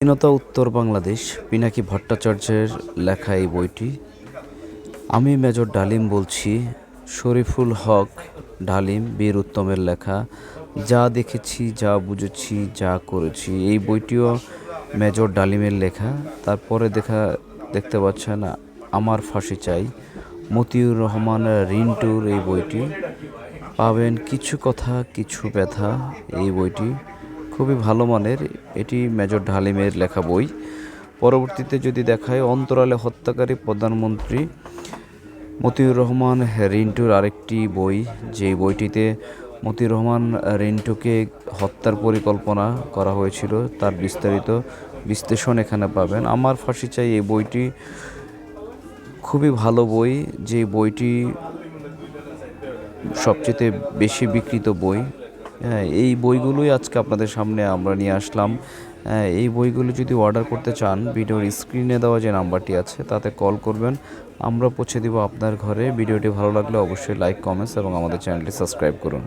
স্বাধীনতা উত্তর বাংলাদেশ, পিনাকি ভট্টাচার্যের লেখা এই বইটি। আমি মেজর ডালিম বলছি, শরীফুল হক ডালিম, বীর উত্তমের লেখা, যা দেখেছি, যা বুঝেছি, যা করেছি। এই বইটিও মেজর ডালিমের লেখা। তারপরে দেখা, দেখতে পাচ্ছেন, আমার ফাঁসি চাই। মতিউর রহমান রিন্টুর এই বইটি। পাবেন কিছু কথা, কিছু ব্যথা এই বইটি। খুবই ভালো মানের, এটি মেজর ঢালিমের লেখা বই। পরবর্তীতে যদি দেখায়, অন্তরালে হত্যাকারী প্রধানমন্ত্রী মতিউর রহমান রিন্টুর আরেকটি বই যে বইটিতে মতিউর রহমান রিন্টুকে হত্যার পরিকল্পনা করা হয়েছিল, তার বিস্তারিত বিশ্লেষণ এখানে পাবেন। আমার ফাঁসি চাই এই বইটি, খুবই ভালো বই, যে বইটি সবচেয়ে বেশি বিক্রিত বই। এই বইগুলোই আজকে আপনাদের সামনে আমরা নিয়ে আসলাম। হ্যাঁ, এই বইগুলো যদি অর্ডার করতে চান ভিডিওর স্ক্রিনে দেওয়া যে নাম্বারটি আছে তাতে কল করবেন। আমরা পৌঁছে দিব আপনার ঘরে। ভিডিওটি ভালো লাগলে অবশ্যই লাইক কমেন্টস এবং আমাদের চ্যানেলটি সাবস্ক্রাইব করুন।